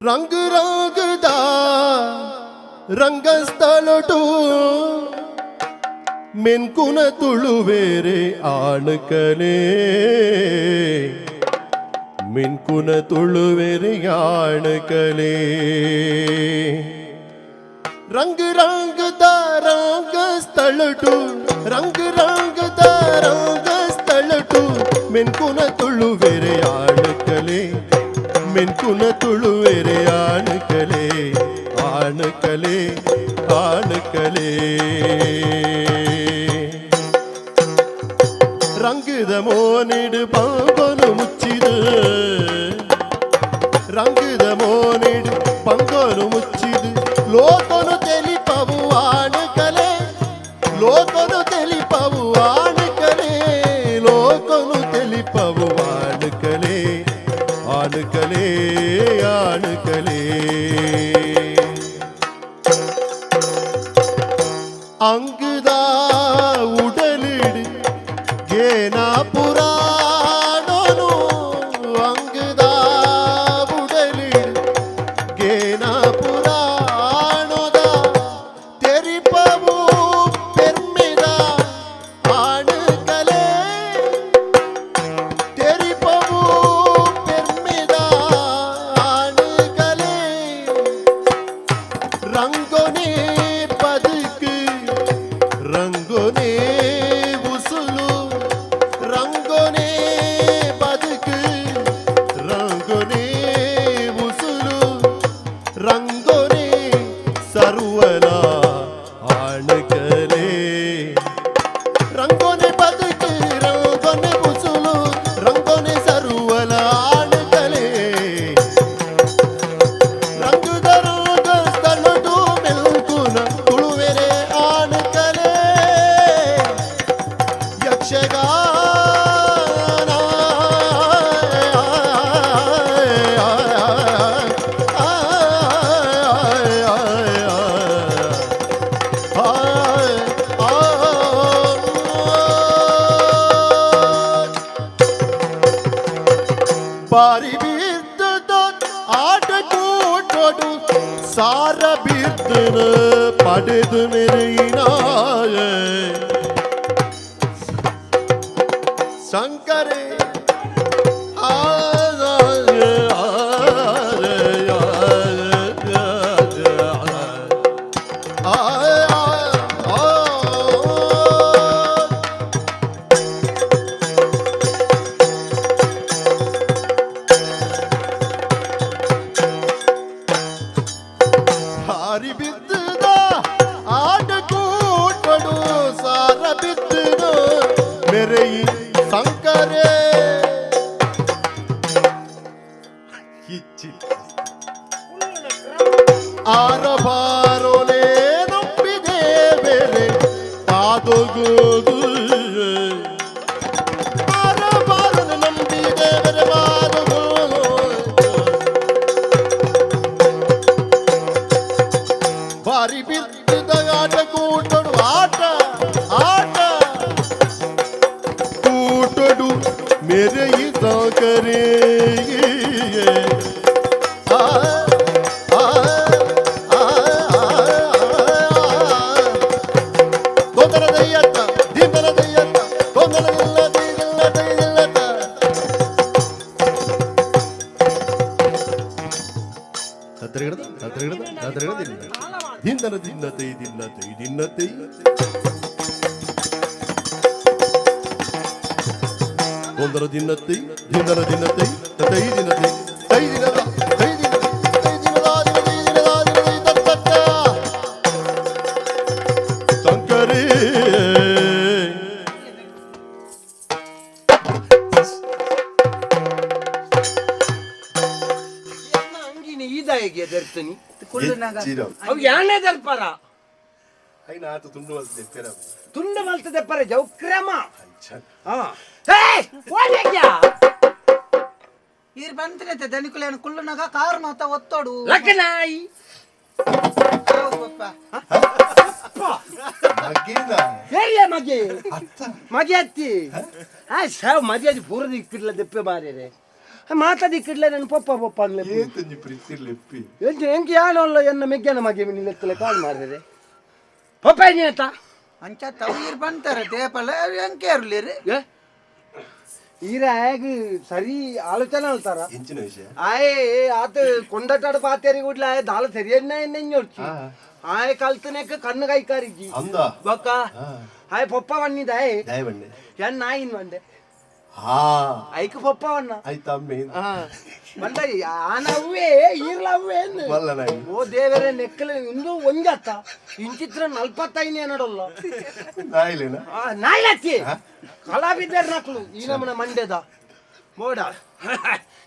रंग रंगदा ರಂಗಸ್ಥಳಟು ಮೆನ್ಕುನ ತುಳುವೇರೆ ಆಣಕಲೆ ಮೆನ್ಕುನ ತುಳುವೇರೆ ಆಣಕಲೆ ರಂಗ ರಂಗದ ರಂಗ ಸ್ಥಳಟು ರಂಗ ರಂಗದ ರಂಗ ಸ್ಥಳಟು ಮೆನ್ಕುನ ತುಳುವೆರೆ ಆಣಕಲೆ ಮೆನ್ಕುನ ತುಳುವೆರೆ ಆಣಕಲೆ ಆಣಕಲೆ ಆಣಕಲೆ ರಂಗದ ಮೋನಿಡು ಪಾಂಗೊನು ಮುಚ್ಚಿದು ರಂಗದ ಮೋನಿಡು ಪಂಗೊನು ಮುಚ್ಚಿದು ಲೋಕನು ತೈ ದಿನ್ನತೈ ಒಂದರ ತೈ ದಿನದ ದಿನ್ನತೈ ತೈ ದಿನತೈ ಶಂಕರೇ ದಿನದ ಈದಾಯಿಗೆ ದರ್ಶನಿ ಹೆಚ್ಚಿನ. ಅವು ಯಾಣೆ ದರ್ಪರ ಆತ ತುಂಡು ಮಲ್ತದೆ ಪೆರ. ತುಂಡ ಮಲ್ತದೆ ಪರ ಜೌಕ್ರಮ. ಹಾ ಏಯ್ ಓಡ್ಯಾಕ್ಯಾ? ಇರ್ ದನಿಕುಲೇನು ಕುಳ್ಳುನಾಗ ಕಾರ್ ಮಾತ ಒತ್ತೋಡು ಲಕ್ಕನಾಯಿ ಹೌದು ಪಪ್ಪ. ಮಗೇನ? ಹೇರಿಯ ಮಗೆ ಅತ್ತ. ಮಗೆ ಅತ್ತಿ ಆ ಸಾವ್ ಮದಿ ಅದು ಪೂರದ ಇಕ್ಕಿರ್ಲ ದೆಪ್ಪೆ ಮಾರೇರೆ ಮಾತಾದಿಕ್ಕಿಡ್ಲೆ ನನ್ನ ಪಪ್ಪ ಪಪ್ಪ ಅನ್ಲೆ ಏತಂಜಿ ಪ್ರೀತಿ ಲೆಪ್ಪಿ ಎಂಚು ಎಂಕಿ ಯಾನೊಲ್ಲ ಎನ್ನ ಮೆಗ್ಗನ ಮಗೆ ನಿಲ್ಲೆತ್ತಲೆ ಕಾಲ್ ಮಾಡಿದೆ ಪಪ್ಪ ಏನೇತ ಅಂಚ ತವೀರ್ ಬಂತಾರೆ ದೇಪಲ್ಲ ಎಂಕೆ ಇರ್ಲಿರಿ ಏ ಈರ ಹೇಗ್ ಸರಿ ಆಲೋಚನೆ ಅಲ್ತಾರ ಎಂಚಿನ ವಿಷಯ ಆಯ್ ಆತ ಕೊಂಡಟಾಡ ಪಾತೇರಿ ಗುಡ್ಲ ಆಯ್ ದಾಲ ಸರಿ ಎನ್ನ ಎಣ್ಣೊಡ್ಚಿ ಹಾ. ಆಯ್ ಕಲ್ತನೆಕ್ಕ ಕಣ್ಣು ಕೈ ಐಕ್ ಪಪ್ಪ ಐ ಆಯ್ತಾ ಅಮ್ಮೆ ಬಂದ ಆನವ್ವೇ ಈರ್ಲವ್ವೇ ಅಂದು. ಮಲ್ಲ ನಾಯಿ ಓ ದೇವರೇ ನೆಕ್ಕಲ ಇಂದು ಒಂಜತ್ತ. ಇಂಚಿತ್ರ ನಲ್ಪತ್ತೈನೇ ನಡಲ್ಲ. ನಾಯಿಲೇನ? ಆ, ನಾಯಿಲತ್ತಿ ಕಲಾವಿದರ್ ನಕ್ಲು ಈ ನಮ್ಮನ ಮಂಡ್ಯದ. ಮೋಡ.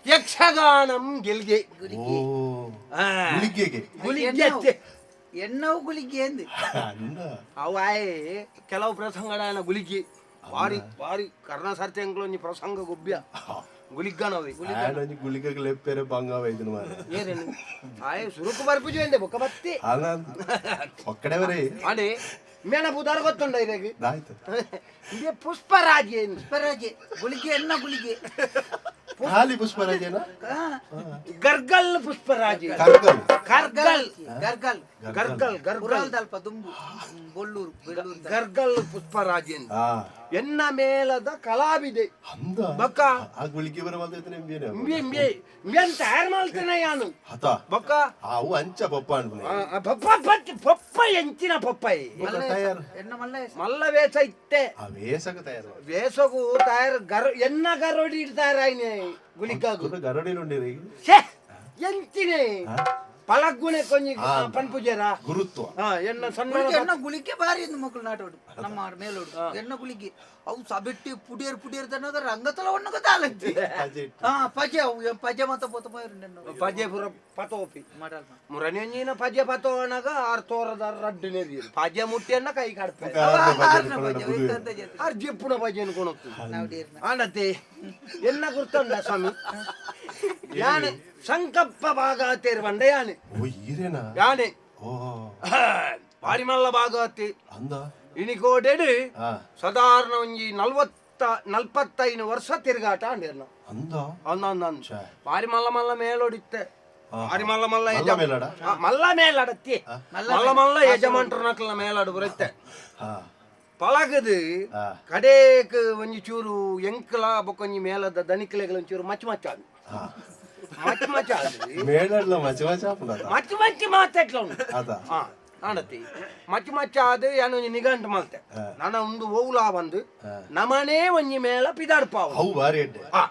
ಯಕ್ಷಗಾನಂ ಗೆಲ್ಗೆ. ಆ, ಗುಳಿಗೆಗೆ ಗುಳಿಗೆ. ಎಣ್ಣವು. ಗುಳಿಗೆ ಎಂದ್ ಅಂದ. ಅವು ಕೆಲವು ಪ್ರಸಂಗಡಾನ ಗುಲಿಗಿ. ಬಾರಿ ಬಾರಿ ಕರ್ಣ ಸರ್ತಿ ಅಂಗ್ಲೊಂಜಿ ಪ್ರಸಂಗ ಗುಬ್ಬ್ಯ. ಗುಲಿಗ್ಗನವಿ ಆನಂಜಿ ಗುಳಿಗೆಗೆ ಲೆಪ್ಪೆರೆ ಬಂಗಾವ ಇದನ್ನ ಮಾರ ಏನೇನು ಆಯ ಸುರುಕು ಬರ್ಪುಜು ಎಂದೆ ಬೊಕ್ಕ ಬತ್ತಿ? ಒಕ್ಕಡೆ ಒಕ್ಕಡೆವರೇ ಅಡೆ ಮೇಣ ಬುದಾರ ಗೊತ್ತುಂಡ ಇರಗೆ ಆಯ್ತು. ಇದೆ ಪುಷ್ಪರಾಜೆ ಪುಷ್ಪರಾಜೆ ಗುಳಿಗೆ ಎನ್ನ ಗುಳಿಗೆ ಖಾಲಿ ಪುಷ್ಪರಾಜೇನ. ಗರ್ಗಲ್ ಪುಷ್ಪರಾಜೆ ಗರ್ಗಲ್. ಗರ್ಗಲ್. ಗರ್ಗಲ್. ಗರ್ಗಲ್ ಗರ್ಗಲ್. ದಲ್ಪ ದುಂಬು. ಬೆಳ್ಳೂರು ಗರ್ಗಲ್ ಪುಷ್ಪರಾಜಿ ಹಾ. ಎನ್ನ ಮೇಲದ ಕಲಾವಿದೆ. ಅಂದ ಬೊಕ್ಕ? ಆ ಗುಳಿಗೆ ಬರ ಬಂದೈತೆ ನಿಮ್ಗೇನೆ mbie mbie mbien tayar maltene yanu ಹತ? ಬೊಕ್ಕ? ಅವು ಅಂಚ ಪಪ್ಪ ಅನ್ಪನೆ ಆ, ಆ, ಪಪ್ಪ ಪಚ್ಚ ಪಪ್ಪ ಎಂಚಿನ ಪಪ್ಪ ಬೊಕ್ಕ ತಯಾರು. ಎಣ್ಣ ಮಲ್ಲ ಮಲ್ಲ ವೇಷ ಇತ್ತೆ. ಆ ವೇಸಕ ತಯಾರು. ವೇಷಗೂ ತಯಾರು. ಗರ ಎನ್ನ ಗರೋಡಿ ಇಡ್ತಾರ ಆಯ್ನೆ ಗುಳಿಕಾಗು ಗುರು ಗರಡಿ ನುಂಡಿರಿ ಛೇ! ಎಂಚಿನೆ? ಪಳಗುಣೆ ಕೊಂಜಿ ಪನ್ಪುಜರ. ಗುರುತ್ವ. ಎಣ್ಣ ಸಣ್ಣ ಎಣ್ಣ ಗುಳಿಗೆ ಬಾರಿ ಎಂದು ಮಕ್ಕಳು ನಾಟೋಡು ನಮ್ಮ ಮೇಲೋಡು ಎಣ್ಣ ಗುಳಿಗೆ? ಅವು ಸಬೆಟ್ಟಿ ಪುಡಿಯರ್ ಪುಡಿಯರ್ ತನ್ನೋದ ರಂಗತಲ ಒಣ್ಣಗ ತಾಲಂತಿ. ಅಜೆ ಹಾ ಪಜೆ ಅವು ಪಜೆ ಮತ ಪೋತ ಪೋಯರು ನೆನ್ನ ಪಜೆ ಪುರ ಪತೋಪಿ. ಮಾಡಲ್ಲ. ಮುರನೆಂಜಿನ ಪಜೆ ಪತೋಣಗ ಆರ್ ತೋರದ ರಡ್ಡು ನೆರಿ ಪಜೆ ಮುಟ್ಟಿಯನ್ನ ಕೈ ಪಜೆ ಒಯ್ತಂತ ಆರ್ ಜಿಪ್ಪುನ ಪಜೆನ್ ಕೊಣತ್ತು ಆನತೆ ಎನ್ನ ಗುರ್ತಂಡ ಸ್ವಾಮಿ? ಯಾನೆ ಸಂಕಪ್ಪ ಭಾಗತೇರ್ ಬಂಡ ಯಾನೆ ಓ ಈರೇನಾ ಯಾನೆ ಓ ಬಾರಿ ಮಲ್ಲ ಭಾಗತಿ ಅಂದ ಇನಿಕೋಡೆಡು ಹಾ ಸಾಧಾರಣ ಒಂಜಿ ನಲ್ವತ್ತ ನಲ್ಪತ್ತೈದು ವರ್ಷ ತಿರುಗಾಟ ಅಂಡಿರ್ನ ಅಂದ ಅಂದಂದ ಛೆ. ಬಾರಿ ಮಲ್ಲ ಮಲ್ಲ ಮೇಲೊಡಿತ್ತೆ ಹಾ. ಬಾರಿ ಮಲ್ಲ ಮಲ್ಲ ಮಲ್ಲ ಯಜ- ಮೇಲಾಡ? ಆ, ಮಲ್ಲ ಮೇಲಾಡತ್ತಿ ಮಲ್ಲ ಮಲ್ಲ ಯಜಮಾನ್ರ ನಕಲ್ನ ಮೇಲಾಡು ಬರುತ್ತೆ ಹಾ ಪಳಗದು ಹಾ ಕಡೇಕ್ ಒಂಜಿ ಚೂರು ಎಂಕ್ಲ ಬೊಕೊಂಜಿ ಮೇಲದ ದನಿಕ್ಲೆಗಳ ಒಂಚೂರು ಮಚ್ಚ ಮಚ್ಚ ಮಚ್ಚ ಮಚ್ಚ ಆದ್. ಮೇಡಲ್ಲ ಮಚ ಮಚ ಹಾಪುಂಡ ಮಚ್ಚ ಮಚ್ಚ ಅವ್ನು. ಅದ ಹಾ ಆಡತಿ ಮಚ್ಚ ಮಚ್ಚ ಆದ್ ಒಂಜಿ ನಿಗಂಟ್ ಮಲ್ತೆ. ನನ್ನ ಒಂದು ಓವುಲ ಬಂದು ನಮನೇ ಒಂಜಿ ಮೇಲ ಪಿದಾಡ್ಪಾವ ಅವು ಬಾರಿ ಎಡ್ಡೆ. ಆ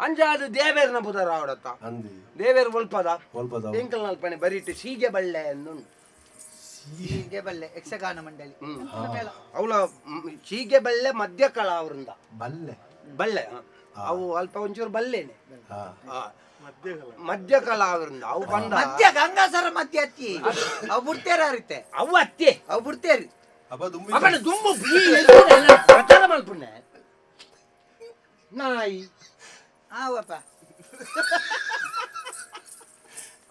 ಅಂಜಾದು ದೇವೇರ್ನ ಬುಧರ ಆವಡತ್ತ ಅಂದಿ. ದೇವೇರ್ ಒಲ್ಪದ ಸ್ವಲ್ಪದ ಎಂಕಲ್ ನಲ್ಪನೆ ಬರಿಟ್ಟು ಸೀಗೆ ಬಳ್ಳೆ ಅನ್ನು ಹೀಗೆ ಬಲ್ಲೆ ಯಕ್ಷಗಾನ ಮಂಡಳಿ. ಹ್ಮ್. ಅವಳ ಸೀಗೆ ಬಲ್ಲೆ ಮಧ್ಯ ಅವ್ರಿಂದ. ಬಲ್ಲೆ ಬಳ್ಳೆ ಹ. ಅವು ಅಲ್ಪ ಒಂಚೂರು ಬಲ್ಲೇನೆ ಹಾ. ಆ, ಮಧ್ಯ ಕಲಾವೃಂದ ಅವು ಬಂದ ಮಧ್ಯ ಗಂಗಾಸರ ಮಧ್ಯ ಅತ್ತಿ. ಅವು ಬಿಡ್ತೇರ ಅರಿತೆ ಅವು ಅತ್ತೆ. ಅವು ಬಿಡ್ತೇರಿ. ಅಪ್ಪ ದುಂಬಿ ಅವನ ದುಂಬು ಪ್ರಚಾರ ಮಲ್ಪುಣ್ಣೆ ನಾಯಿ. ಆವಪ್ಪ.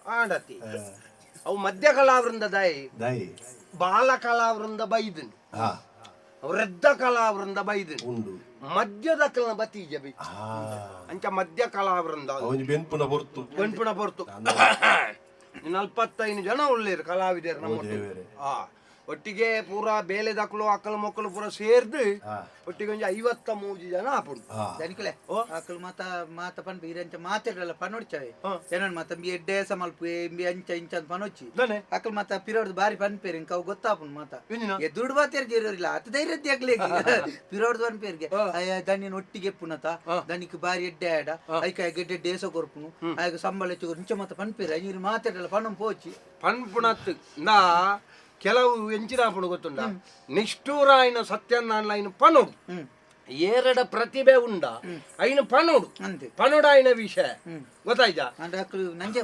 ಆಡತಿ. ಅವು ಮಧ್ಯ ಕಲಾವೃಂದ ದಾಯಿ. ದೈ ಬಾಲ ಕಲಾವೃಂದ ಬೈದನ್. ಹಾ. ವೃದ್ಧ ಕಲಾವೃಂದ ಬೈದನ್. ಉಂಡು. ಮಧ್ಯದ ಕಲನ ಬತೀಜ ಬೈ. ಹಾ ಅಂಚ ಮದ್ಯ ಕಲಾವೃಂದ. ಅವನಿ ಬೆನ್ಪುನ ಬರ್ತು. ಗಂಟುಣ ಬರ್ತು. ನಲ್ಪತ್ತೈದು ಜನ ಉಳ್ಳೇರು ಕಲಾವಿದರು ನಮ್ಮ ಒಟ್ಟಿಗೆ. ಒಟ್ಟಿಗೆ ಪೂರ ಬೇಲೆ ದಾಖಲು ಅಕ್ಕಲು ಮಕ್ಕಳು ಪೂರ ಸೇರ್ದು ಒಟ್ಟಿಗೆ ಒಂದು ಐವತ್ತ ಮೂರು ಜನ ಆಪುಡು ದನಿಕಲೆ ಓ. ಆಕಲ್ ಮಾತ ಮಾತ ಪನ್ ಬೀರಂಚ ಮಾತಿರಲ್ಲ ಪನೋಡ್ಚವೆ ಹಾ. ಏನನ್ ಮಾತ ಬಿ ಎಡ್ಡೆ ಸಮಲ್ಪ ಬಿ ಅಂಚ ಇಂಚ ಅಂತ ಆಕಲ್ ಮಾತ ಪಿರೋಡ್ದು ಬಾರಿ ಪನ್ ಪೇರಿ ಇಂಕ ಅವು ಗೊತ್ತಾಪುನ್ ಮಾತ. ದುಡ್ಡು ಬಾತೇರ್ ಜೀರೋರಿಲ್ಲ ಅತ ಧೈರ್ಯ ಆಗ್ಲಿ ಪಿರೋಡ್ದು ಪನ್ ಪೇರ್ಗೆ. ಅಯ್ಯ ದಣ್ಣಿನ ಒಟ್ಟಿಗೆ ಪುನತ ದನಿಕ್ ಬಾರಿ ಎಡ್ಡೆ ಆಡ. ಐಕ ಎಡ್ಡೆ ಡೇಸ ಕೊರ್ಪುನು. ಆಯ್ಕೆ ಸಂಬಳ ಹೆಚ್ಚು ಇಂಚ ಮಾತ ಪನ್ ಪೇರಿ ಅಯ್ಯೂರು ಮಾತಾಡಲ್ಲ ಪಣ್ಣು ಪೋಚಿ. ಪನ್ಪುಣತ್ ನಾ ಕೆಲವು ಎಂಚಿನಾಪುಣ ಗೊತ್ತುಂಡ ನಿಷ್ಠೂರಾಯನ ಸತ್ಯನಾರಾಯಣ ಪನೋಡು. ಏರಡ ಪ್ರತಿಭೆ ಉಂಡ. ಐನ ಪನೋಡು. ಅಂತೆ. ಐನ ವಿಷಯ. ಗೊತ್ತಾಯ್ತಾ? ನಂಗೆ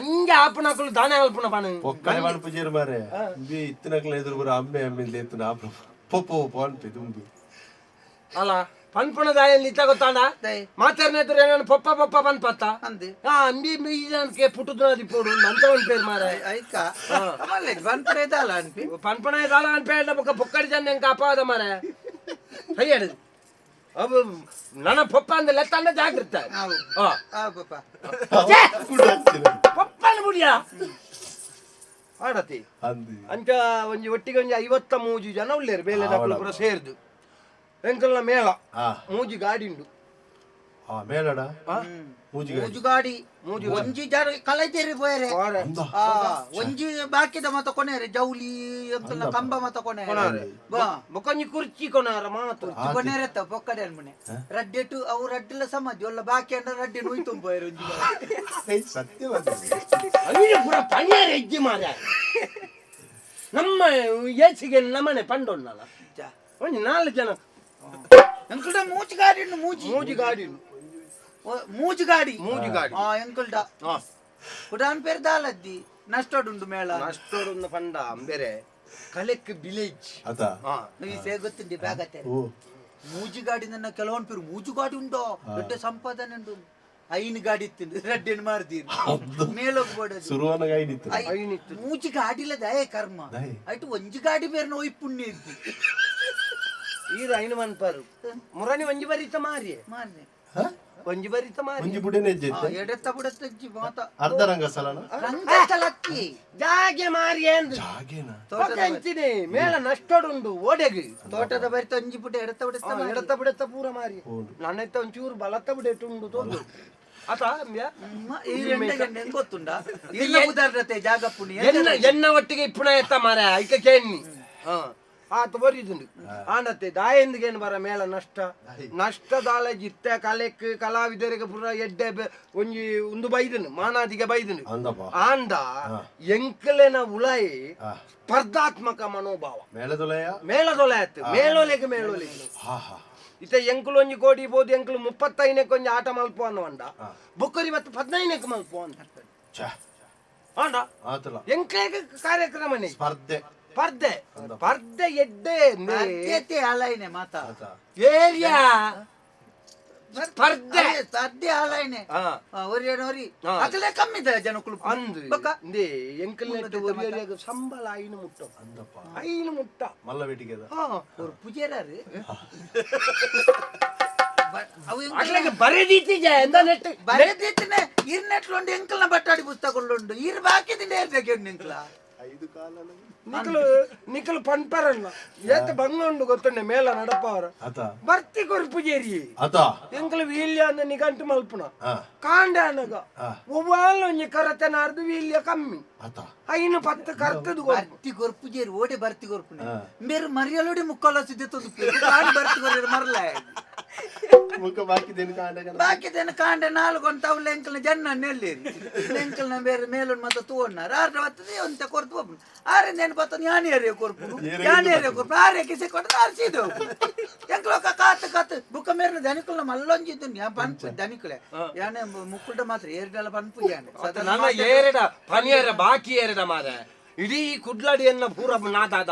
ಪುನು ಆಪುಣಕಲು ದಾನೆ ಅಲ್ಪುಣ ಪನ ಒಕ್ಕಡೆ ಮಲ್ಪುಜೇರು ಮಾರೆ ಬಿ ಇತ್ತಿನಕ್ಲ ಎದುರು ಬರ ಅಮ್ಮೆ ಅಮ್ಮೆ ಎತ್ತು ನಾಪ ಪೊಪ್ಪು ಪೊಪ್ಪು ಅನ್ಪಿ ದುಂಬಿ ಅಲ್ಲ ಪನ್ಪುಣ ದಾಯಲ್ಲಿ ಇತ್ತ ಗೊತ್ತಾಂಡ ದೈ. ಇದ್ರೆ ಏನೋ ಪೊಪ್ಪ ಪೊಪ್ಪ ಪಪ್ಪ ಪನ್ಪತ್ತ? ಅಂದೆ. ಆ ಅಂಬಿ ಮೀಜಾನ್ಕೆ ಪುಟ್ಟದ ಪೋಡು ನಂತ ಒಂದು ಪೇರ್ ಮಾರೆ ಐಕ ಮಲ್ಲೆ ಅಂತ ಇದಲ್ಲ ಅನ್ಪಿ ಪನ್ಪಣ ದಾಳ ಪೊಕ್ಕಡಿ ಬೊಕ್ಕ ಜನ ಎಂಕ ಅಪಾದ ಮಾರೆ ಸರಿ ಹೇಳುದು. ಅವು ನನ್ನ ಪಪ್ಪ ಅಂದ್ರೆ ಲೆತ್ತಂಡ ಜಾಗೃತ ಪೊಪ್ಪ ಆ, ಆ ಪಾಪ ಛೇ! ಕೂಡ ಹಚ್ಚಿನ. ಮುಡಿಯ? ಆಡತಿ ಅಂದಿ. ಅಂಚ ಒಂಜಿ ಒಟ್ಟಿಗೆ ಒಂಜಿ ಐವತ್ತ ಮೂಜು ಜನ ಉಳ್ಳೇರು ಬೇಲೆ ಸೇರ್ದು. ಎಂಕಲ್ನ ಮೇಳ? ಮೂಜಿ ಗಾಡಿ ಉಂಡು ಆ ಮೇಲಡ ಮೂಜಿ ಗಾಡಿ. ಮೂಜಿ ಒಂಜಿ ಜರ ಕಲೈತೇರಿ ವಾರೆ. ಆ ಒಂಜಿ ಬಾಕಿದ ಮತ ಕೊನೆರೆ ಜೌಲಿ ಅಂಕಲ್ನ ಕಂಬ ಮತ ಕೊನೆರೆ. ಕೊನಾರೆ. ಬಾ. ಬೊಕೊಂಜಿ ಕುರ್ಚಿ ಕೊನಾರ ಮಾತು. ಕೊನೆರೆ ತ ಪೊಕ್ಕಡೆ ಅನ್ಮನೆ ರಡ್ಡೆಟು ಅವು ರಡ್ಡಿಲ ಸಮಾಜ ಒಲ್ಲ ಬಾಕಿ ಅಂಡ ರಡ್ಡೆ ನುಯ್ ತುಂಬೋಯರು ಒಂಜಿ. ಸತ್ಯವಾದ ಪುರ ಪಣಿಯಾರ ಹೆಜ್ಜೆ ಮಾರ ನಮ್ಮ ಏಸಿಗೆ ನಮ್ಮನೆ ಪಂಡೊನ್ನಲ್ಲ ಜಾ. ಒಂಜಿ ನಾಲ್ಕು ಜನ ಎಂಕಲ್ಡ ಮೂಜುಗಾಡಿ ಉಂಡು ಮೂಜಿ. ಮೂಜಿ ಗಾಡಿ ಉಂಡು. ಗಾಡಿ ಮೂಜುಗಾಡಿ. ಮೂಜುಗಾಡಿ. ಆ ಎಂಕಲ್ಡ ಆ, ಕುಡಾನ್ ಪೇರ್ ದಾಲದ್ದಿ ನಷ್ಟೋಡುಂಡು ಮೇಳ. ನಷ್ಟೋಡುಂದು ಪಂಡ ಅಂಬೆರೆ. ಕಲೆಕ್ ವಿಲೇಜ್ ಆ. ಈ ಸೇ ಗೊತ್ತಿಂಡಿ ಬ್ಯಾಗತ್ತೆ. ಓ. ಮೂಜುಗಾಡಿ ನನ್ನ ಕೆಲವೊಂದು ಪೇರು ಮೂಜುಗಾಡಿ ಉಂಟು ದೊಡ್ಡ ಸಂಪಾದನೆ ಉಂಡು ಐನ್ ಗಾಡಿ ಇತ್ತು ರಡ್ಡೆನ್ ಮಾರ್ದಿ ಮೇಲೋಗಿ ಬೋಡದು ಸುರುವನ ಗೈಡಿತ್ತು ಐ- ಐನಿತ್ತು. ಮೂಜಿ ಗಾಡಿಲ ದಯ ಕರ್ಮ. ಐಟ್ ಒಂಜಿ ಗಾಡಿ ಬೇರೆ ನೋಯ್ ಪುಣ್ಯ ಇದ್ದು ಈರ ಐನು ಮನ್ಪರು ಮುರನಿ ಒಂಜಿ ಬರಿತ ಮಾರಿ ಒಂಜಿ ಬರಿತ ಮಾರಿ ಒಂಜಿ ಬುಡನೆ ಎಡೆತ್ತ ಬುಡತ್ತ ಅಜ್ಜಿ ಮಾತ. ಅರ್ಧ ರಂಗ ಸಲನ ಜಾಗೆ ಮಾರಿ ಎಂದು ಜಾಗೇನ? ತೋಟದ ಅಂಚಿನಿ ಮೇಳ ನಷ್ಟೋಡುಂಡು ಓಡೆಗೆ. ತೋಟದ ಬರಿತ ಒಂಜಿ ಬುಡ ಎಡತ್ತ ಬುಡತ್ತ ಆ, ಎಡತ ಬಿಡತ್ತ ಪೂರ ಮಾರಿ ನನ್ನ ನನ್ನೈತ ಒಂಚೂರು ಬಲತ್ತ ಬುಡೆ ತೊಂದು ಅಂಬ್ಯ? ಈ ಗಂಟೆ ಗೊತ್ತುಂಡ ಇಲ್ಲ ಉದಾರ್ಣತೆ ಜಾಗ ಪುಣ್ಯ ಎನ್ನ ಎನ್ನ ಒಟ್ಟಿಗೆ ಇಪ್ಪುಣ ಎತ್ತ ಮಾರ ಐಕ ಕೇಳಿ ಹ. ಆತ ಬರಿದುಂಡು. ಆನತ್ತೆ ದಾಯಂದಿಗೇನು ಬರ ಮೇಳ ನಷ್ಟ? ನಷ್ಟ ದಾಳ ಜಿತ್ತ ಕಲೆಕ್ ಕಲಾವಿದರಿಗೆ ಪುರ ಎಡ್ಡೆ ಒಂಜಿ ಒಂದು ಬೈದನು ಮಾನಾದಿಗೆ ಬೈದನು ಆಂಡ ಆಂದ ಎಂಕಲೆನ ಉಳಾಯಿ ಸ್ಪರ್ಧಾತ್ಮಕ ಮನೋಭಾವ. ಮೇಳದೊಲೆಯ ಮೇಳದೊಲೆಯತ್ತು ಮೇಳೊಲೆಗೆ ಹಾ ಇತ್ತ ಎಂಕಲು ಒಂಜಿ ಕೋಡಿ ಬೋದು ಎಂಕಲು ಮುಪ್ಪತ್ತೈನಕ್ಕೆ ಒಂಜಿ ಆಟ ಮಲ್ಪು ಅನ್ನುವಂಡ ಬುಕ್ಕರಿ ಮತ್ತು ಪದ್ನೈನಕ್ಕೆ ಮಲ್ಪು ಅಂತ ಆಂಡ? ಎಂಕ್ಲೆಗೆ ಕಾರ್ಯಕ್ರಮನೇ? ಸ್ಪರ್ಧೆ. ಸ್ಪರ್ಧೆ ಪರ್ದೆ ಎಡ್ಡೆ ಅತ್ಯತೆ ಅಲೈನೆ ಮಾತಾ. ಏರಿಯಾ. ಸ್ಪರ್ಧೆ ಸ್ಪರ್ಧೆ ಆಲೈನೆ ಹಾ. ಒರಿ ಒರಿ ಹಾ. ಅಕಲೆ ಕಮ್ಮಿ ಇದ್ದಾರೆ ಜನಕ್ಕಳು ಅಂದು ಬೊಕ್ಕ? ಇಂದೇ ಎಂಕಲ್ ನೆಟ್ಟು ಸಂಬಳ ಐನು ಮುಟ್ಟ. ಅಂದಪ್ಪ. ಐನು ಮುಟ್ಟ. ಮಲ್ಲ ಬೇಟಿಗೆ ಹಾ. ಅವ್ರು ಪೂಜಾರು ಅವು ಅಟ್ಲಾಗೆ ಎಂದ ನೆಟ್ ಬರೆದಿತ್ತನೆ ಇರ್ನೆಟ್ಲೊಂಡು ಎಂಕಲ್ನ ಬಟ್ಟಾಡಿ ಪುಸ್ತಕಗಳು ಇರ್ ಬಾಕಿದಿಂದ ಇರ್ಬೇಕು ಎಂಕಲ. ಐದು ಕಾಲನ. ನಿಕಲು ನಿಕಲು ಪನ್ಪರಲ್ಲ ಏತ ಬಂಗೊಂಡು ಗೊತ್ತುಂಡೆ ಮೇಲ ನಡಪವರ. ಆತ. ಬರ್ತಿ ಕೊರ್ಪುಜೇರಿ ಆತ. ಎಂಕಲು ವೀಲ್ಯ ಅಂದ ನಿಗಂಟು ಮಲ್ಪುನ ಕಾಂಡನಗ ಕಾಂಡ ಅನಗ. ಒಂಜಿ ಕರತೆ ನಾರ್ದು ವೀಲ್ಯ ಕಮ್ಮಿ. ಆತ. ಐನು ಪತ್ತು ಕರ್ತದು ಬರ್ತಿ ಗೊರ್ಪುಜೇರಿ ಓಡೆ ಬರ್ತಿ ಕೊರ್ಪು. ಮೇರು ಮರಿಯಲೋಡಿ ಮುಕ್ಕಾಲ ಸಿದ್ಧ ತೊಂದು ಕಾಂಡ್ ಬರ್ತಿ ಕೊರ್ರೆ ಮರಲ. ಮುಖ ಬಾಕಿದೇನು ಕಾಂಡಗನ ಬಾಕಿದೇನು ಕಾಂಡ ನಾಲ್ಕು ಅಂತ ಅವ್ಲ ಎಂಕಲ್ನ ಜನ್ನ ನೆಲ್ಲೇರಿ ಲೆಂಕಲ್ನ ಬೇರೆ ಮೇಲೊಂದು ಮತ್ತೆ ತೂವಣ್ಣಾರ ಆರ್ಡ ಬರ್ತದೆ ಅಂತ ಕೊರ್ತು ಹೋಗ್ಬಿಡು. ಆರಿಂದ ಏನು ಬರ್ತದೆ? ಕೊರ್ಪು ಏರಿಯ ಕೊರ್ಪು. ಯಾನ್ ಏರಿಯ ಕೊರ್ಪು. ಆರ್ಯ ಕಿಸೆ ಕೊಟ್ಟು ಆರ್ಸಿದ್ದು ಎಂಕಲೊಕ್ಕ ಕಾತ್ ಕಾತ್. ಬುಕ್ಕ ಮೇರಿನ ದನಿಕಲ್ನ ಮಲ್ಲೊಂಜಿದ್ದು ಯಾ ಪನ್ಪು ದನಿಕಲೆ. ಯಾನೆ ಮುಕ್ಕುಂಡ ಮಾತ್ರ ಏರಿದಲ್ಲ ಪನ್ಪು ಯಾನೆ ನನ್ನ ಏರಿಡ ಪನಿಯರ ಬಾಕಿ ಏರಿಡ ಮಾರೆ. ಇಡೀ ಕುಡ್ಲಾಡಿಯನ್ನ ಪೂರ ನಾದಾದ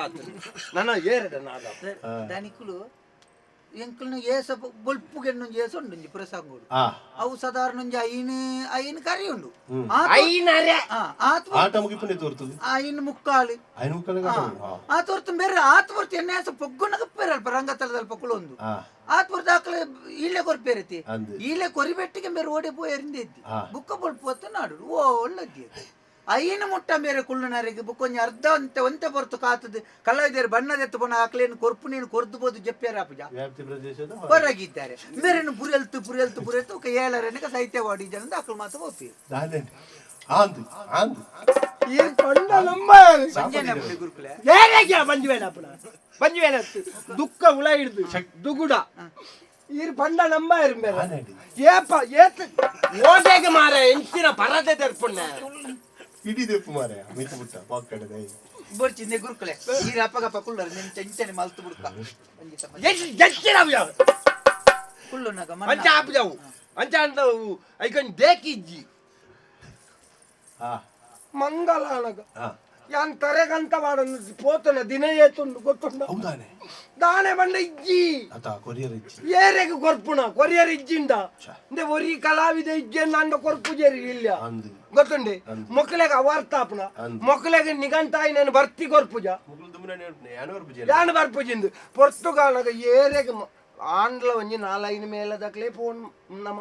ನನ್ನ ಏರಿಡ ನಾದ ದನಿಕುಲು ಎಂಕಲ್ನ ಏಸ ಬೊಲ್ಪುಗೆ ಏಸ ಉಂಡು ಪ್ರಸಂಗೋಡು. ಆ. ಅವು ಸಾಧಾರಣ ಒಂಜಿ ಐನ್ ಐನು ಕರಿ ಉಂಡು ಐನು ಮುಕ್ಕಾಲು. ಆತ್ ಹೊರ್ತು ಬೇರೆ ಆತ್ ಹೊರ್ತು ಎಣ್ಣೆ ಹೆಸ ಪೊಗ್ಗುನಗ ಪೇರಲ್ಪ ರಂಗತಲದಲ್ಪ ಕುಳೊಂದು ಆ. ಆತ್ ಹೊರ್ತು ಆಕಲೆ ಈಲೆ ಕೊರ್ಪೇರತಿ. ಈಲೆ ಕೊರಿಬೆಟ್ಟಿಗೆ ಬೇರೆ ಓಡಿ ಪೋಯರಿಂದ ಇದ್ದಿ. ಆ. ಬುಕ್ಕ ಬೊಳ್ಪೋತ ನಾಡು ಓ ಒಳ್ಳದ್ದಿ ಐನು ಮುಟ್ಟ ಬೇರೆ ಕುಳ್ಳುನರಿಗೆ ಬುಕ್ಕ ಒಂಜಿ ಅರ್ಧ ಒಂತೆ ಒಂತೆ ಹೊರ್ತು ಕಾತದ ಕಲಾವಿದರು ಬಣ್ಣದೆತ್ತು ಬಣ್ಣ ಆಕಲೇನು ಕೊರ್ಪು ನೀನು ಕೊರ್ದುಬೋದು ಜಪ್ಪ್ಯಾರ ಪೂಜ ವ್ಯಾಪ್ತಿ ಪ್ರದೇಶದ ಹೊರ- ಹೊರಗಿದ್ದಾರೆ ಬೇರೆನು ಪುರೆಲ್ತು ಪುರೆಲ್ತು ಪುರೆಲ್ತು ಏಳರನಿಗೆ ಸಾಹಿತ್ಯ ವಾಡಿ ಜನ ಆಕಳು ಮಾತು ಒಪ್ಪಿ ದಾನೆ ಆಂದು ಆಂದು ಈ ಕೊಂಡ ನಮ್ಮ ಸಂಜೆನೆ ಬಿಡಿ ಗುರುಕುಲೆ ಏರಗೆ ಬಂಜುವೇನಪ್ಪನ ಬಂಜುವೇನ ದುಃಖ ಉಳ ಹಿಡ್ದು ದುಗುಡ ಈರ್ ಪಂಡ ನಂಬ ಇರ್ಬೇರ ಆನೆಡಿ ಏಪ ಏತ್ ಓಟೆಗೆ ಮಾರ ಎಂಚಿನ ಪರದೆ ತೆರ್ಪುಣ್ಣ ಇಡೀ ದೆಪ್ಪು ಮಾರೆ ಮಿತ್ತು ಬಿಟ್ಟ ಪಾಕಡೆ ದೈ ನೆ ಗುರುಕಲೆ. ಈ ಅಪ್ಪಗಪ್ಪ ಕುಳ್ಳರು ನಿನ್ ಚೆಂಚನೆ ಮಲ್ತು ಬಿಡ್ಕ ಯಾವ ಕುಳ್ಳು ನಗ ಕುಳ್ಳುನಗ ಅಂಚ ಆಪಿದವು ಅಂಚ ಅಂತ ಐಕನ್ ಬೇಕಿಜ್ಜಿ ಆ ಮಂಗಲ ಅನಗ ಆ ಯಾನ್ ತರೆಗಂತ ಮಾಡನ್ನು ಪೋತನ ದಿನ ಏತುಂಡು ಗೊತ್ತುಂಡ? ಹೌದಾನೆ. ದಾನೆ ಬಂದ ಇಜ್ಜಿ. ಅತ ಕೊರಿಯರ್ ಇಜ್ಜಿ. ಏರೆಗೆ ಕೊರ್ಪುಣ ಕೊರಿಯರ್ ಇಜ್ಜಿಂದ. ಇಂದೆ ಒರಿ ಕಲಾವಿದ ಇಜ್ಜಿ ಅಂದ ಕೊರ್ಪು ಜೇರಿ ಇಲ್ಲ ಅಂದು. ಗೊತ್ತುಂಡೆ ಮೊಕ್ಕಲೆಗೆ ಅವಾರ್ತಾಪನ ಅಂದ್. ಮೊಕ್ಕಲೆಗೆ ನಿಗಂತಾಯಿ ನಾನು ಬರ್ತಿ ಕೊರ್ಪುಜ ಮುಗುಲ್ ದುಮ್ನೆ ನೇಡ್ನೆ ಯಾನವರ್ ಬುಜೆ ಯಾನ್ ಬರ್ಪುಜಿಂದು ಪೊರ್ತುಗಾಲಗ ಏರೆಗೆ ಮ- ಆಂಡ್ಲ ಒಂಜಿ ನಾಲೈನ ಮೇಲದಕ್ಲೆ ಫೋನ್ ನಮ್ಮ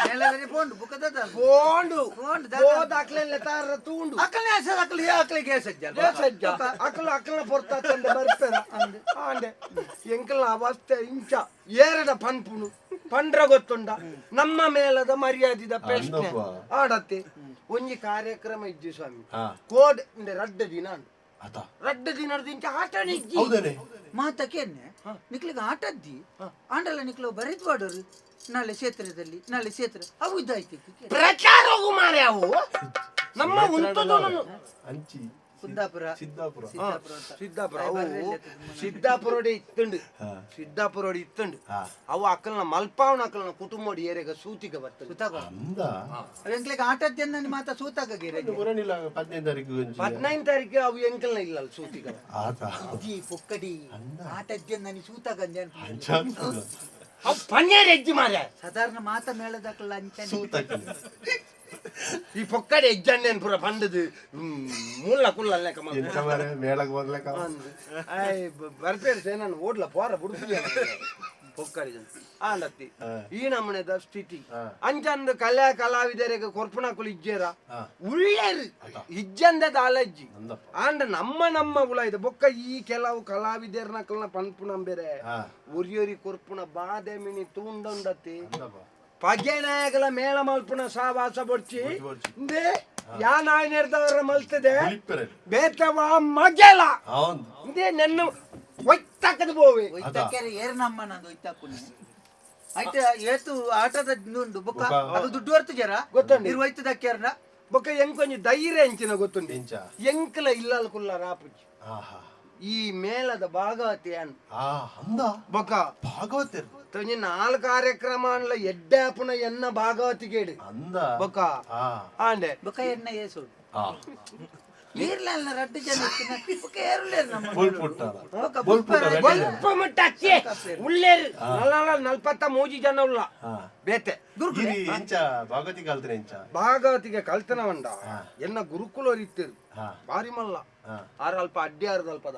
ಮೇಲದಲ್ಲಿ ಪೋಂಡು ಬುಕ್ಕದ ಫೋಂಡು ಫೋಂಡು ಹೋದಾಕ್ಲೆ ಲೆತಾರ ತೂಂಡು ಅಕ್ಕಲೆ ಹೆಸರು ಅಕ್ಕಲೆ ಅಕ್ಕಲೆ ಕೇಸಜ್ಜ ಏ ಸಜ್ಜ ಅಕ್ಕಲ ಅಕ್ಕಲ ಪೊರ್ತಂದೆ ಬರ್ಪೇರ ಆಂಡೆ ಎಂಕಲ ಅವಸ್ಥೆ ಇಂಚ ಏರಡ ಪನ್ಪುನು ಪಂಡ್ರ ಗೊತ್ತುಂಡ ನಮ್ಮ ಮೇಲದ ಮರ್ಯಾದಿದ ಪ್ರಶ್ನೆ ಅಂದಪ್ಪ. ಆಡತ್ತೆ ಒಂಜಿ ಕಾರ್ಯಕ್ರಮ ಇಜ್ಜಿ ಸ್ವಾಮಿ ಹಾ ಕೋಡ್ ಇಂದ ರಡ್ಡ ದಿನ ಉಂಡು. ಆತ ರಡ್ಡ ದಿನದ ಇಂಚ ಆಟ ಇಜ್ಜಿ ಹೌದೇನೆ ಮಾತಕ್ಕೇನೆ ನಿಕ್ಲಿಗೆ ಆಟದ್ದಿ ಆಂಡಲ ನಿಕ್ಲು ಬರೀದ್ ಬಾಡೋರು ನಾಳೆ ಕ್ಷೇತ್ರದಲ್ಲಿ ನಾಳೆ ಕ್ಷೇತ್ರ. ಅವು ಇದಾಯ್ತು ಪ್ರಚಾರ ಹೋಗು ಮಾರೆ ಅವು. ನಮ್ಮ ಉಂಟದೊಂದು ಅಂಚಿ ಸಿದ್ದಾಪುರ. ಸಿದ್ದಾಪುರ. ಸಿದ್ದಾಪುರ ಅವು ಸಿದ್ದಾಪುರೋಡಿ ಇತ್ತುಂಡು. ಹಾ. ಇತ್ತುಂಡು. ಅವು ಮಲ್ಪಾವ್ನ ಮಲ್ಪಾವನ ಅಕ್ಕಲ್ನ ಕುಟುಂಬಡಿ ಏರೆಗ ಸೂತಿಗ ಬರ್ತದೆ. ಅಂದ? ಎಂಕ್ಲಿಗೆ ಆಟದ್ದಿ ಅಂದ ಮಾತ ಸೂತಾಗ ಹದಿನೈದು ತಾರೀಕು ಒಂಚಿ ಹದಿನೈದು ತಾರೀಕು ಅವು ಎಂಕಲ್ನ ಇಲ್ಲ ಅಲ್ಲಿ ಸೂತಿಗೆ. ಆತ. ಅಜ್ಜಿ ಪೊಕ್ಕಡಿ. ಆಟದ್ಯಂದ ಸೂತಾಗ ಅಂದೆ ಅನ್ಕೊಂಡು. ಅಂಚ ಅಂತಲ್ಲ. ಅವು ಪನ್ನೇರು ಎಜ್ಜಿ ಮಾರೆ ಸಾಧಾರಣ ಮಾತ ಮೇಳದಕ್ಕಲ್ಲ ಅಂಚ ಸೂತಕ್ಕೆ ಈ ಪೊಕ್ಕಡೆ ಎಜ್ಜಣ್ಣೇನ್ ಪುರ ಪಂಡದು ಮುಲ್ಲ ಕುಲ್ಲ ಲೆಕ್ಕ ಮಲ್ಪು. ಎಂತ ಮಾರೆ ಮೇಳಕ್ಕೆ ಬಂದ್ಲಕ್ಕ ಅಂದು. ಆಯ್ ಬ- ಬರ್ಪೇರು ಸೇನನ್ ಓಡ್ಲ ಪೋರ ಬುಡುಪುಲಿ ಪೊಕ್ಕಡಿ ಆಂಡತ್ತಿ. ಈ ನಮನೆದ ಸ್ಥಿತಿ. ಅಂಚಂದು ಕಲೆ ಕಲಾವಿದರಿಗೆ ಕೊರ್ಪುನಕುಲು ಇಜ್ಜೇರ. ಉಳ್ಳೇರು. ಇಜ್ಜಂದೆ ದಾಲಜ್ಜಿ. ಆಂಡ ನಮ್ಮ ನಮ್ಮ ಉಳ ಇದೆ. ಬೊಕ್ಕ ಈ ಕೆಲವು ಕಲಾವಿದರ್ನಕಲ್ನ ಪನ್ಪುಣಂ ಬೇರೆ ಹಾ ಕೊರ್ಪುನ ಕೊರ್ಪುಣ ಬಾದೆ ಮಿನಿ ತೂಂಡೊಂಡತ್ತಿ ಅಂದಪ್ಪ ಪಜೆನಾಯಗಳ ಮೇಳ ಮಲ್ಪುಣ ಸಾವಾಸ ಬೊಡ್ಚಿ. ಯಾ ನಾಯಿ ನೆಡ್ದವರ ಮಲ್ತದೆ? ಬೇತವ ಮಗೆಲ? ಇದೇ ನೆನ್ನು ನೆನ್ನ ಒಯ್ತಕ್ಕದ ಬೋವೆ. ಒಯ್ತಕ್ಕೆರೆ ಏರ್ ನಮ್ಮ ನಂದು ಒಯ್ತಾಕುನೆ ಐತೆ ಏತು ಆಟದ ಉಂಡು ಬೊಕ್ಕ. ಅದು ದುಡ್ಡು ವರ್ತು ಜರ? ಗೊತ್ತುಂಡು. ಇರು ಒಯ್ತದಕ್ಕೆರ್ನ ಬೊಕ್ಕ ಎಂಕೊಂಜಿ ಧೈರ್ಯ ಎಂಚಿನ ಗೊತ್ತುಂಡು ಎಂಚ ಎಂಕಲ ಇಲ್ಲಲ್ ಕುಲ್ಲ ರಾಪುಜಿ ಆಹಾ. ಈ ಮೇಲದ ಭಾಗವತಿ ಅನ್. ಆ ಅಂದ? ಬೊಕ್ಕ? ಭಾಗವತರು ತೊಂಜಿ ನಾಲ್ ಕಾರ್ಯಕ್ರಮ ಅನ್ಲ ಎಡ್ಡಾಪುನ ಎನ್ನ ಭಾಗವತಿಗೇಡು. ಅಂದ? ಬಕ ಆ. ಆಂಡೆ. ಬಕ ಎನ್ನ ಏಸೋಡು ಆ. ನೀರ್ಲಲ್ಲ ರಡ್ಡು ಜನ ಮಟ್ಟ ಅಚ್ಚಿ. ಉಳ್ಳೇರು ನಲ್ಲ ನಲ್ಪತ್ತ ಮೂಜಿ ಜನ ಉಲ್ಲ ಹಾ. ಬೇತೆ. ಎಂಚ ಭಾಗವತಿಗೆ ಕಲ್ತನವಂಡ ಎನ್ನ ಗುರುಕುಲ ಇತ್ತಿರು. ಹಾ. ಬಾರಿ ಮಲ್ಲ. ಹಾ. ಆರ ಅಲ್ಪ ಅಡ್ಡಿ ಆರದ ಅಲ್ಪದ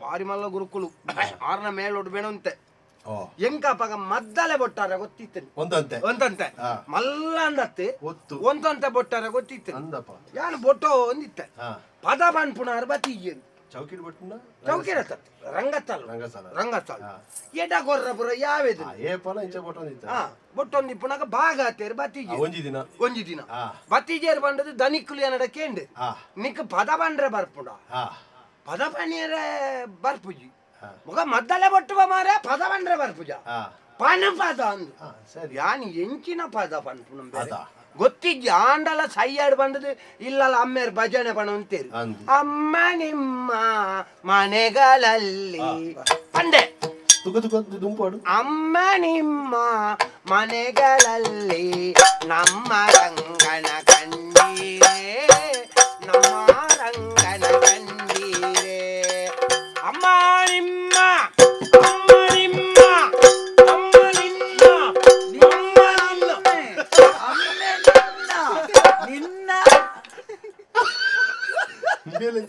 ಬಾರಿ ಮಲ್ಲ ಗುರುಕುಲು. ಆರನ ಮೇಲೆ ಬೇಣಂತೆ ಓ ಎಂಕಪ್ಪಗ ಮದ್ದಲೆ ಬೊಟ್ಟಾರ ಗೊತ್ತಿತ್ತೇನೆ ಒಂದಂತೆ ಒಂದಂತೆ ಹಾ. ಮಲ್ಲ ಅಂದತ್ತೆ ಒತ್ತು ಒಂದಂತೆ ಬೊಟ್ಟಾರ ಗೊತ್ತಿತ್ತೇನೆ ಅಂದಪ್ಪ ಯಾನು ಬೊಟ್ಟೋ ಒಂದಿತ್ತೆ ಹಾ ಪದ ಬನ್ಪುಣಾರ ಬತ್ತೀಜೇನು ಚೌಕಿಡ್ ಬಟ್ಟುನ ಚೌಕಿರತ್ತ ರಂಗತ್ತಲ್ಲ ರಂಗಸಾಲ ರಂಗತ್ತಲ್ಲ ಹಾ. ಎಡ ಗೊರ್ರ ಪುರ ಯಾವೇದು ಆ, ಏ ಪಲ ಇಂಚ ಬಟ್ಟೊಂದಿತ್ತ ಹಾ ಬೊಟ್ಟೊಂದಿ ಪುನಗ ಭಾಗ ಆತೇರು ಬತ್ತೀಜೆ ಒಂಜಿ ದಿನ ಒಂಜಿ ದಿನ ಹಾ ಬತ್ತೀಜೇರು ಬಂಡದು ದನಿಕ್ಕುಲು ಏನಡ ಕೇಂಡು ಹಾ ನಿಕ್ ಪದ ಬಂಡ್ರೆ ಬರ್ಪುಡ ಹಾ ಪದ ಪಣಿಯರೆ ಬರ್ಪುಜಿ ಹಾ ಮಗ ಮದ್ದಲೆ ಬಟ್ಟುವ ಮಾರ ಪದ ಬಂದ್ರೆ ಬರ್ಪುಜ ಹಾ. ಪನ ಪದ ಅಂದು ಸರಿ. ಯಾನ್ ಎಂಚಿನ ಪದ ಪನ್ಪು ಅದಾ? ಗೊತ್ತಿದ್ಯ? ಆಂಡಲ ಸೈಯಾಡ್ ಬಂದದ್ದು ಇಲ್ಲಲ್ಲ ಅಮ್ಮೇರ್ ಭಜನೆ ಪಣ ಅಂತೇರು. ಅಮ್ಮ ನಿಮ್ಮ ಮನೆಗಳಲ್ಲಿ. ಪಂಡೆ ಅಮ್ಮ ನಿಮ್ಮ ಮನೆಗಳಲ್ಲಿ ನಮ್ಮ ರಂಗನ ಕಂಡೀರೆ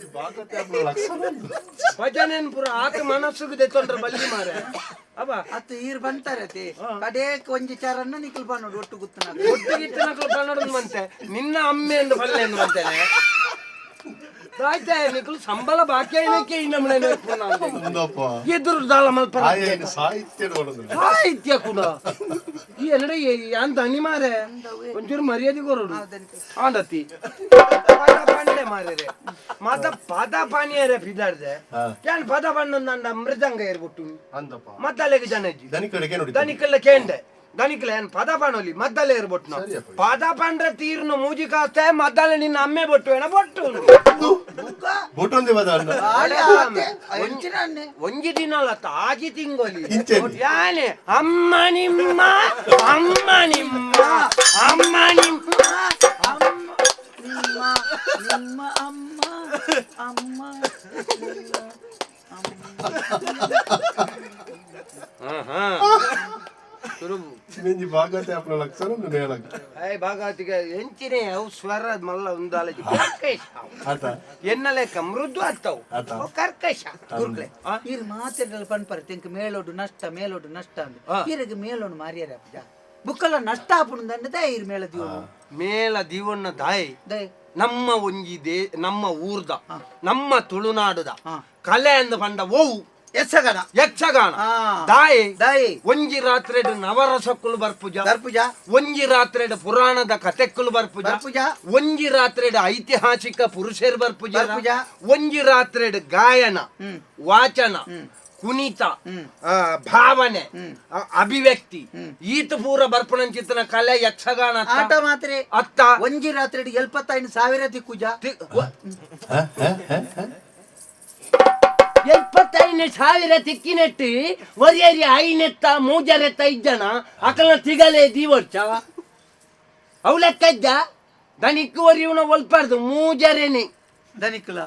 ಮೇಲೆಂಚಿ ಭಾಗವತಿ ಆಗ್ಬೋದು ಲಕ್ಷಣ ಉಂಟು. ಭಜನೆನ್ ಪುರ ಆತ ಮನಸ್ಸುಗೆ ತೆತ್ತೊಂಡ್ರೆ ಬಲ್ಲಿ ಮಾರ. ಅವ? ಅತ್ತು ಈರ್ ಬಂತಾರತಿ ಕಡೇಕ್ ಒಂಜಿ ಚಾರನ್ನ ನಿಖಲ್ ಬಂದೋಡು ಒಟ್ಟು ಗುತ್ತನ. ಒಟ್ಟಿಗಿತ್ತಿನಕಲು ಕನ್ನಡದ ಮಂತೆ ನಿನ್ನ ಅಮ್ಮೆ ಎಂದು ಬಲ್ಲೆ ಎಂದು ಮಂತೇನೆ ಎದುರು ದಾಳ ಮಲ್ಪರ ಆಯೇನು ಸಾಹಿತ್ಯ ಕೂಡ. ಈ ಎಲ್ಲಡೆ ಯಾನ್ ದಣಿ ಮಾರೆ ಒಂಚೂರು ಮರ್ಯಾದೆ ಕೊರೋಡು ಆಂಡತಿ. ಪದ ಪಂಡೆ ಮಾರೇರೆ ಮತ ಪದ ಪಾನಿಯರೆ ಬಿದ್ದಾಡ್ದೆ. ಹಾ. ಯಾನ್ ಪದ ಪಂಡ ನಂಡ ಮೃದಂಗ ಏರ್ಬಿಟ್ಟು. ಅಂದಪ್ಪ. ಜನ ಇದ್ದಿ ದನಿ ನೋಡಿ ದನಿಕಲ್ಲ ಕೇಂಡೆ ದನಿಕಲ ಏನ್ ಪದ ಪಣೋಲಿ ಮದ್ದಲೆ ಇರ್ಬೊಟ್ಟು ನಾವು ಸರಿಯಪ್ಪ. ಪದ ಪಂಡ್ರೆ ತೀರ್ನು ಮೂಜಿ ಕಾಸ್ತೆ ಮದ್ದಲೆ ನಿನ್ನ ಅಮ್ಮೆ ಬೊಟ್ಟು ಏನ ಬೊಟ್ಟು ಬೊಟ್ಟೊಂದೆ ಬದ ಅಣ್ಣ ಒಂಚಿನ ಅನ್ನೆ ಒಂಜಿ ದಿನ ಅಲ್ಲ ತಾಜಿ ತಿಂಗೊಲಿ ಇಂಚೆನ್. ಯಾನೆ ಅಮ್ಮ ನಿಮ್ಮ ಅಮ್ಮ ನಿಮ್ಮ ಅಮ್ಮ ನಿಮ್ಮ ಅಮ್ಮ ನಿಮ್ಮ ನಿಮ್ಮ ಅಮ್ಮ ಅಮ್ಮ ನಿಮ್ಮ ಅಮ್ಮ ಎನ್ನ ಲೆಕ್ಕ ಮೃದು ಆಗ್ತಾವು. ಕರ್ಕಶ. ಪನ್ಪರ್. ತೆಂಕ್ ಮೇಲೋಡು ನಷ್ಟ ಮೇಲೋಡು ನಷ್ಟ ಅಂದ್. ಆ. ಇರಗ ಮೇಲೋಡು ಮಾರಿಯಾರ ಬುಕ್ಕಲ್ಲ ಬುಕ್ಕಲ ನಷ್ಟ ಇರ್ ಮೇಲ ದಿವನು ಮೇಲ ದಿವನ್ನ ದಾಯ್. ದೈ ನಮ್ಮ ಒಂಜಿ ದೇ ನಮ್ಮ ಊರ್ದ. ನಮ್ಮ ತುಳುನಾಡುದ. ಹಾ. ಕಲೆ ಅಂದ ಪಂಡ ಓವು. ಎಸ್ಸಗನ ಯಕ್ಷಗಾನ. ಆ. ದಾಯ್. ದಾಯಿ. ಒಂಜಿ ರಾತ್ರೆಡ್ ನವರಸಕ್ಕುಲು ಬರ್ಪುಜ. ದರ್ಪುಜ ಒಂಜಿ ರಾತ್ರೆಡ್ ಪುರಾಣದ ಕಥೆಕ್ಕುಲು ಬರ್ಪುಜ. ಬರ್ಪುಜ. ಒಂಜಿ ರಾತ್ರೆಡ್ ಐತಿಹಾಸಿಕ ಪುರುಷರು ಬರ್ಪುಜ. ಬರ್ಪುಜ. ಒಂಜಿ ರಾತ್ರೆಡ್ ಗಾಯನ ಹ್ಮ್. ವಾಚನ ಕುಣಿತ ಆ, ಭಾವನೆ ಆ, ಅಭಿವ್ಯಕ್ತಿ. ಈತ ಪೂರ ಬರ್ಪಣಂಚಿತ್ತನ ಕಲೆ ಯಕ್ಷಗಾನ ಅತ್ತ. ಆಟ ಮಾತ್ರ. ಅತ್ತ. ಒಂಜಿ ರಾತ್ರಿ ಎಲ್ಪತ್ತೈದು ಸಾವಿರ ತಿಕ್ಕುಜ ತಿ- ವ- ಎಪ್ಪತ್ತೈದನೇ ಸಾವಿರ ತಿಕ್ಕಿನೆಟ್ಟು ಒರಿಯರಿ ಐನೆತ್ತ ಮೂಜರೆತ್ತ ಇಜ್ಜನ ಅಕಲ್ನ ತಿಗಲೇ ದೀವರ್ಚ. ಅವು ಲೆಕ್ಕ ಇದ್ದ ದನಿಕ್ಕು ಒರಿಯುನ ಒಲ್ಪಾರ್ದು ಮೂಜರೆನೆ. ದನಿಕ್ಲ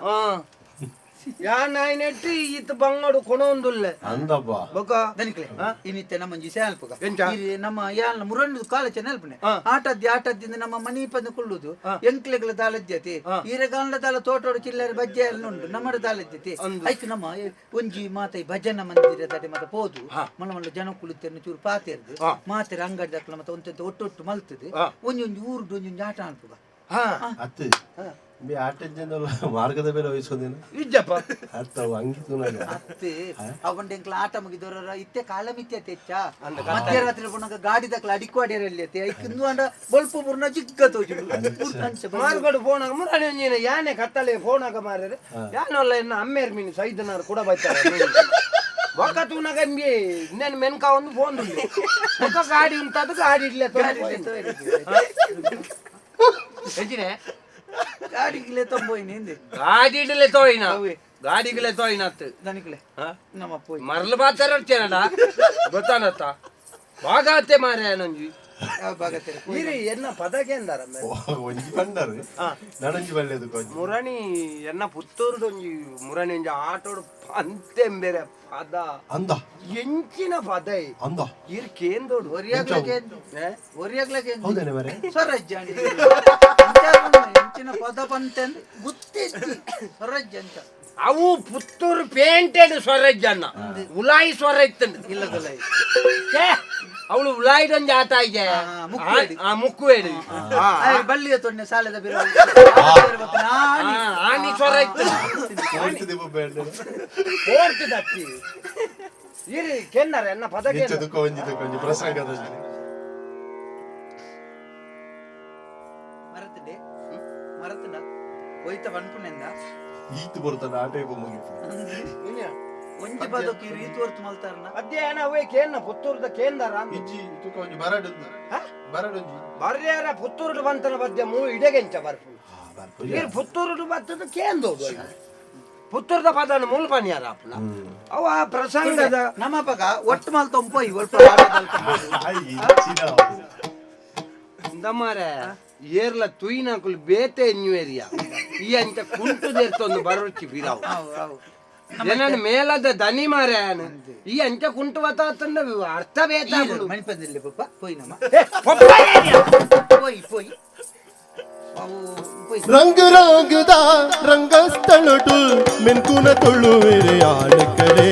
ಆ ಯಾನ್ ಐನೆಟ್ಟು ಈತ ಬಂಗಡು ಕೊಣೊಂದುಲ್ಲ? ಅಂದಪ್ಪ ಬೊಕ? ದನಿಕ್ಲೆ ಇನ್ನಿತ್ತೆ ನಮ್ಮ ಒಂಜಿ ಸೇಲ್ಪಗ ಎಂಚ? ಇಲ್ಲಿ ನಮ್ಮ ಯಾಲ್ನ ಮುರಣ್ಣು ಕಾಲೇಜ್ ನೆಲ್ಪನೆ ಆ. ಆಟದ್ದಿ ಆಟದ್ದಿಂದ ನಮ್ಮ ಮನಿ ಪಂದು ಕೊಳ್ಳುದು. ಎಂಕ್ಲೆಗಳ ದಾಲದ್ಯತೆ ಈರಗಾಂಡ್ಲ ದಾಲ ತೋಟೋಡು ಚಿಲ್ಲರೆ ಬಜ್ಜೆ ಎಲ್ಲ ಉಂಟು. ನಮ್ಮ ದಾಲದ್ಯತೆ. ಐಕ್ ನಮ್ಮ ಒಂಜಿ ಮಾತ ಈ ಭಜನ ಮಂದಿರದಡೆ ಮತ ಪೋದು. ಮನ ಮನ ಜನ ಕುಳಿತನ್ನು ಚೂರು ಪಾತೆರ್ದು. ಮಾತೆ ಮಾತೆರ ಅಂಗಡಿ ದಕ್ಕಲ ಮತ ಒಂತೆಂತ ಒಟ್ಟೊಟ್ಟು ಮಲ್ತದೆ. ಒಂಜಿ ಒಂಜಿ ಊರ್ದು ಒಂಜಿ ಒಂಜಿ ಆಟ ಅನ್ಪುಗ ಹಾ. ಅತ್ತೆ. ಮಿ ಆಟ ಮಾರ್ಗದ ಮೇಲೆ ವಹಿಸೋದೇನು ಇಜ್ಜಪ್ಪ ಅತ್ತ ನನಗೆ ಎಂಕ್ಲ ಆಟ ಮುಗಿದವರ ಇತ್ತೆ ಕಾಲ ಮಿತ್ಯ ತೆಚ್ಚ ಮಧ್ಯರಾತ್ರಿ ಪುನಗ ಗಾಡಿ ದಕ್ಲ ಅಡಿಕ್ವಾಡಿಯಲ್ಲಿ ಅತ್ತೆ. ಇಂದು ಅಂಡ ಬೊಲ್ಪ ಪೂರ್ಣ ಚಿಕ್ಕ ತೋಜು. ಮಾರ್ಗಡು ಫೋನ್ ಆಗ ಮುರಾಣಿ ಒಂಜಿನ ಯಾನೆ ಕತ್ತಲೆ ಫೋನ್ ಆಗ ಮಾರ್ರೆ ಯಾನಲ್ಲ ಇನ್ನ ಅಮ್ಮೇರ್ ಮೀನು ಸೈದನಾರು ಕೂಡ ಬೈತಾರೆ. ಒಕ್ಕ ತೂನಗ ಎಂಬಿ ಇನ್ನೇನು ಮೆನ್ಕ ಒಂದು ಫೋನ್ ಒಕ್ಕ ಗಾಡಿ ಉಂಟದು ಗಾಡಿ ಇಡ್ಲೆ ಹೆಚ್ಚಿನೆ ಗಾಡಿಗಿಲೆ ತೊಂಬೋಯ್ನಿ ಹಿಂದೆ. ಗಾಡಿ ಇಡ್ಲೆ ತೋಯಿನ ಗಾಡಿಗಿಲೆ ತೋಯಿನ ಅತ್ತು ದನಿಕ್ಲೆ ನಮ್ಮ ಪೋಯ್ ಮರಳು ಬಾತಾರಡ್ತೇನಡ ಗೊತ್ತಾನತ್ತ? ಬಾಗಾತೆ ಮಾರೆ ನಂಜಿ ಯಾವ ಭಾಗತ್ತೆ ಇರಿ ಎನ್ನ ಒಂಜಿ ಬಂಡರು ನನಂಜಿ ಬಲ್ಲೆದು ಕೊಂಚ ಮುರಣಿ ಎನ್ನ ಪುತ್ತೂರ್ದೊಂಜಿ ಮುರಣಿ ಆಟೋಡ್ ಆಟೋಡು ಪದ. ಅಂದ. ಎಂಚಿನ ಪದ ಅಂದ. ಇರ್ ಕೇಂದೋಡು ಹೊರಿಯಾಗ್ಲಕ್ಕೆ ಹೊರಿಯಾಗ್ಲಕ್ಕೆ ಹೌದೇನೆ ಮರೆ? ಎಂಚಿನ ಪದ ಬಂತೆ ಗುತ್ತಿತ್ತಿ ಸ್ವರಜ್ಜ ಅಂತ ಅವು ಪುತ್ತೂರು ಪೇಂಟೆಡ್ ಸ್ವರಜ್ಜ ಅನ್ನ ಉಲಾಯಿ ಸ್ವರ ಇಲ್ಲ ಇಲ್ಲದಲ್ಲ ಅವಳು ಉಲಾಯಿದೊಂದು ಆತ ಇದೆ. ಮುಕ್ಕು ಹೇಳಿ. ಆ ಮುಕ್ಕುವೇಡಿ ಆ, ಬಳ್ಳಿಯ ತೊಣ್ಣೆ ಸಾಲದ ಬಿರು ಆ, ಆನಿ. ಸ್ವರ ಇತ್ತು ಓಡ್ತಿದತ್ತಿ ಇರಿ ಕೆನ್ನರ ಎನ್ನ ಪದಕ್ಕೆ ಪ್ರಸಂಗದಲ್ಲಿ. ಒಯ್ತ ಬನ್ಪುನೆಂದ ಈತು ಬರ್ತದೆ ಆಟ ಇಪ್ಪ ಮುಗಿತು. ಒಂಜಿ ಪದಕ್ಕೆ ರೀತಿ ಹೊರ್ತು ಮಲ್ತಾರನ? ಅಧ್ಯಯನ ಅವೇ ಕೇನ್ನ ಪುತ್ತೂರ್ದ ಕೇಂದರ ಇಜ್ಜಿ ತುಕ ಒಂಜಿ ಬರಡೊಂದು? ಬರಡೊಂಜಿ. ಬರ್ರ್ಯಾರ ಪುತ್ತೂರುಡು ಬಂತನ ಬದ್ಯ ಮೂ ಇಡೆಗೆಂಚ ಬರ್ಪು. ಇರ್ ಪುತ್ತೂರುಡು ಬತ್ತದ ಪುತ್ತೂರ್ದ ಪದನ ಮೂಲ ಪನ್ಯಾರ ಅಪ್ಪನ ಅವ ಪ್ರಸಂಗದ ನಮ್ಮ ಪಗ ಒಟ್ಟು ಮಲ್ತೊಂ ಪೋಯ್ ಒಲ್ಪ ಮಾರೆ ಏರ್ಲ ತುಯ್ನಾಕುಲ್ ಬೇತೆ ಎನ್ಯುವೇರಿಯ ಈ ಅಂಚ ಕುಂಟುದೇರ್ತೊಂದು ಬರೋಚಿ ಬಿರಾವು ಜನನ ಮೇಲದ ದನಿ ಮಾರ್ಯಾನ ಈ ಅಂಚ ಕುಂಟು ವತಾತಂದ ಅರ್ಥ ಬೇತಾಗುಡು ಮಣಿಪಂದಿಲ್ಲ ಪಪ್ಪ ಪೋಯ್ ನಮ್ಮ ಏ, ಪಪ್ಪಾಯೇರಿಯ. ಪೋಯ್ ಪೋಯ್ ಅವು ಪೋಯ್ ರಂಗ ರಂಗದ ರಂಗಸ್ಥಳಟು ಮೆನ್ಕುನ ತುಳುವೆರೆ ಆಣಕಡೆ